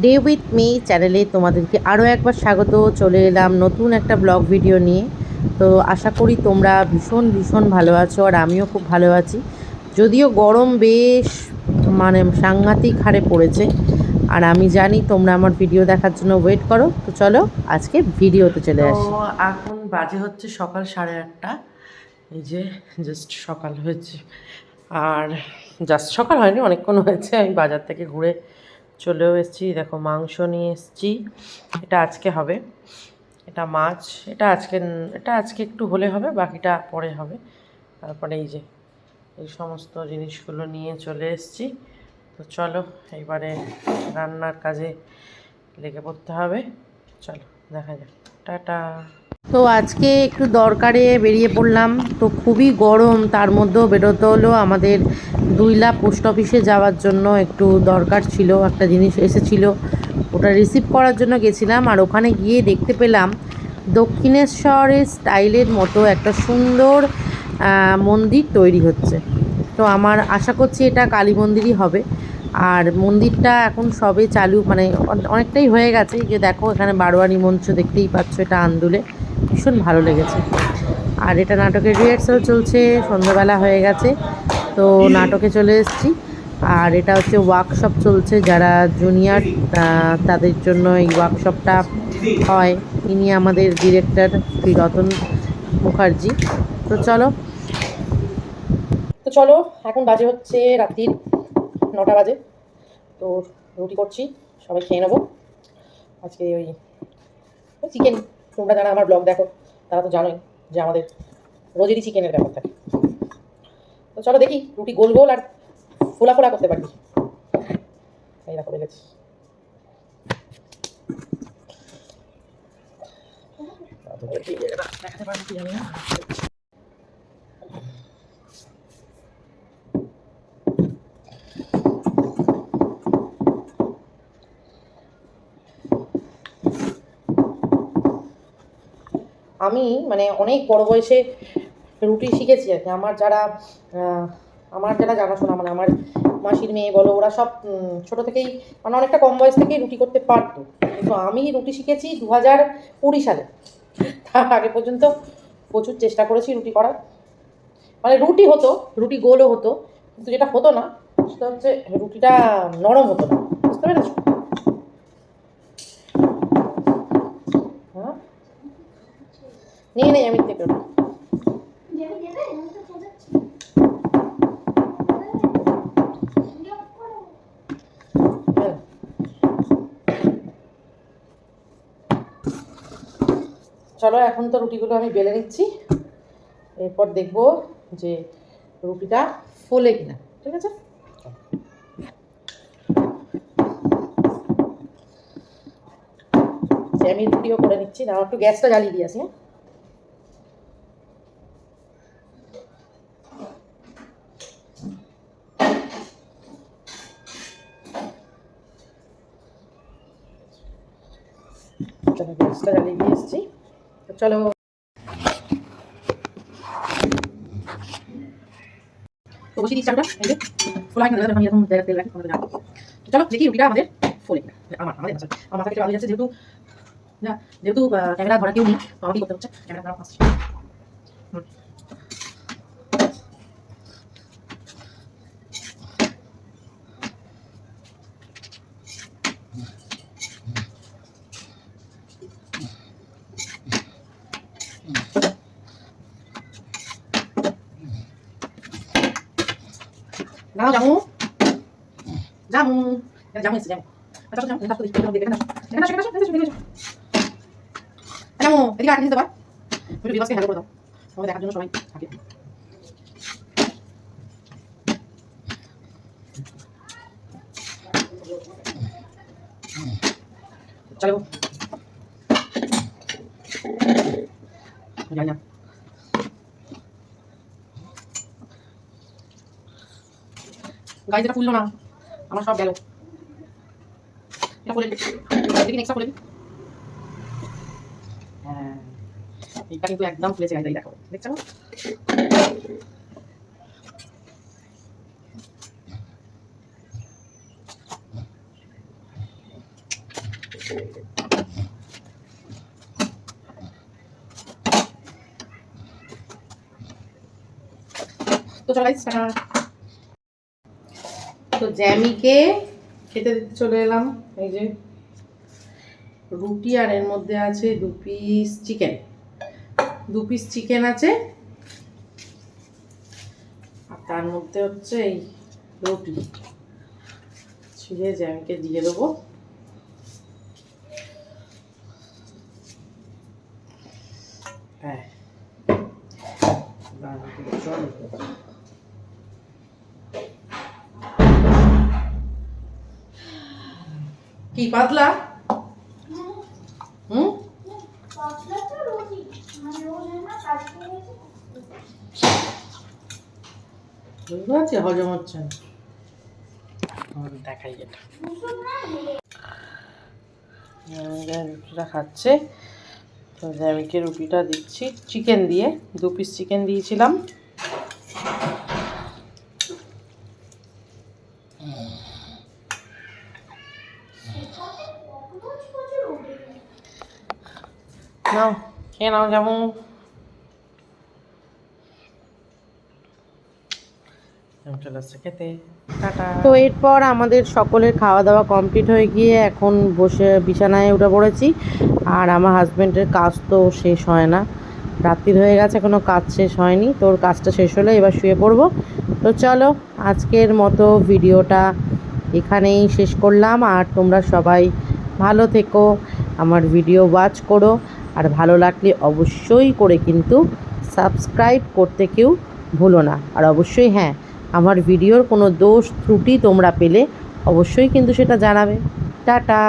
Day with me চ্যানেলে তোমাদেরকে আরও একবার স্বাগত। চলে এলাম নতুন একটা ব্লগ ভিডিও নিয়ে। তো আশা করি তোমরা ভীষণ ভীষণ ভালো আছো আর আমিও খুব ভালো আছি। যদিও গরম বেশ মানে সাংঘাতিক হারে পড়েছে। আর আমি জানি তোমরা আমার ভিডিও দেখার জন্য ওয়েট করো। তো চলো আজকে ভিডিওতে চলে আসি। এখন বাজে হচ্ছে সকাল সাড়ে আটটা। এই যে জাস্ট সকাল হয়েছে। আর জাস্ট সকাল হয়নি, অনেকক্ষণ হয়েছে। আমি বাজার থেকে ঘুরে চলেও এসেছি, দেখো মাংস নিয়ে এসেছি। এটা আজকে হবে, এটা মাছ, এটা আজকে এটা আজকে একটু হলে হবে, বাকিটা পরে হবে। তারপরে এই যে, এই সমস্ত জিনিসগুলো নিয়ে চলে এসেছি। তো চলো, এবারে রান্নার কাজে লেগে পড়তে হবে। চলো, দেখা যাক। টাটা। তো আজকে একটু দরকারে বেরিয়ে পড়লাম। তো খুবই গরম, তার মধ্যেও বেরোতে হলো। আমাদের দুইলা পোস্ট অফিসে যাওয়ার জন্য একটু দরকার ছিল, একটা জিনিস এসেছিল। ওটা রিসিভ করার জন্য গেছিলাম আর ওখানে গিয়ে দেখতে পেলাম দক্ষিণেশ্বরের স্টাইলের মতো একটা সুন্দর মন্দির তৈরি হচ্ছে। তো আমার আশা করছি এটা কালী মন্দিরই হবে। আর মন্দিরটা এখন সবে চালু মানে অনেকটাই হয়ে গেছে। যে দেখো এখানে বারোয়ারি মঞ্চ দেখতেই পাচ্ছ এটা আন্দুলে। ভীষণ ভালো লেগেছে। আর এটা নাটকের রিহার্সাল চলছে সন্ধ্যাবেলা হয়ে গেছে, তো নাটকে চলে এসেছি। আর এটা হচ্ছে ওয়ার্কশপ চলছে, যারা জুনিয়র তাদের জন্য এই ওয়ার্কশপটা হয়। ইনি আমাদের ডিরেক্টর শ্রী রতন মুখার্জি। তো চলো। তো চলো, এখন বাজে হচ্ছে রাত্রির নটা বাজে। তো রুটি করছি, সবাই খেয়ে নেব। আজকে ওই চিকেন তোমরা যারা আমার ব্লগ দেখো, তারা তো জানোই যে আমাদের রোজেরই চিকেনের ব্যাপার থাকে তো চলো দেখি, রুটি গোল গোল আর ফোলা ফোলা করতে পারি। এই দেখো দেখেছি আমি মানে অনেক বড় বয়সে রুটি শিখেছি আর কি। আমার যারা আমার যারা জানাশোনা মানে আমার মাসির মেয়ে বলো, ওরা সব ছোটো থেকেই মানে অনেকটা কম বয়স থেকেই রুটি করতে পারতো। কিন্তু আমি রুটি শিখেছি দু হাজার কুড়ি সালে। তার আগে পর্যন্ত প্রচুর চেষ্টা করেছি রুটি করার। মানে রুটি হতো, রুটি গোলও হতো, কিন্তু যেটা হতো না, সেটা হচ্ছে রুটিটা নরম হতো না। বুঝতে পেরেছ? নিয়ে নেই আমি থেকে। চলো, এখন তো রুটিগুলো আমি বেলে নিচ্ছি। এরপর দেখব যে রুটিটা ফোলে কিনা, ঠিক আছে? আমি রুটিও করে নিচ্ছি না একটু গ্যাসটা জ্বালিয়ে দিয়ে আসি হ্যাঁ? গ্যাসটা জ্বালিয়ে দিয়ে এসেছি। তো চলো। আমি চলো, দেখি আমার আমার যেহেতু যেহেতু ক্যামেরা ধরা কেউ নেই, তো আমাকেই করতে হচ্ছে। ক্যামেরা ধরা। নাও জামু জামু এখানে জামু এসছে জামু আচ্ছা জামু দেখে দেখে দেখে দেখে এখানে আসো এখানে আসো এখানে আসো এখানে আসো জামু এদিকে আগে দিতে পার একটু বিবাসকে হ্যালো করে দাও আমাকে দেখার জন্য সবাই থাকে চলো জানি না গাড়ি যেটা ফুললো না। আমার সব গেল। এটা করে দেখি। হ্যাঁ তো চলো। তো জ্যামিকে খেতে দিতে চলে এলাম। এই যে, রুটি আর এর মধ্যে আছে দু পিস চিকেন দু পিস চিকেন আছে। আর তার মধ্যে হচ্ছে এই রুটি। ছিঁড়ে জ্যামিকে দিয়ে দেবো। হ্যাঁ। কি, পাতলা? হুম? পারছি, হজম হচ্ছে না। দেখাই এটা। রুটিটা খাচ্ছে। রুটিটা দিচ্ছি। চিকেন দিয়ে, দু পিস চিকেন দিয়েছিলাম। নাও। খেয়ে নাও যেমন চলে আসছে খেতে। তো এরপর আমাদের সকলের খাওয়া দাওয়া কমপ্লিট হয়ে গিয়ে এখন বসে বিছানায় উঠে পড়েছি। আর আমার হাজব্যান্ডের কাজ তো শেষ হয় না। রাত্রির হয়ে গেছে এখনও কাজ শেষ হয়নি। তোর কাজটা শেষ হলে এবার শুয়ে পড়ব। তো চলো আজকের মতো ভিডিওটা এখানেই শেষ করলাম আর তোমরা সবাই ভালো থেকো, আমার ভিডিও ওয়াচ করো আর ভালো লাগলে অবশ্যই করে কিন্তু সাবস্ক্রাইব করতে কেউ ভুলো না। আর অবশ্যই হ্যাঁ আমার ভিডিওর কোনো দোষ ত্রুটি তোমরা পেলে অবশ্যই কিন্তু সেটা জানাবে। টাটা!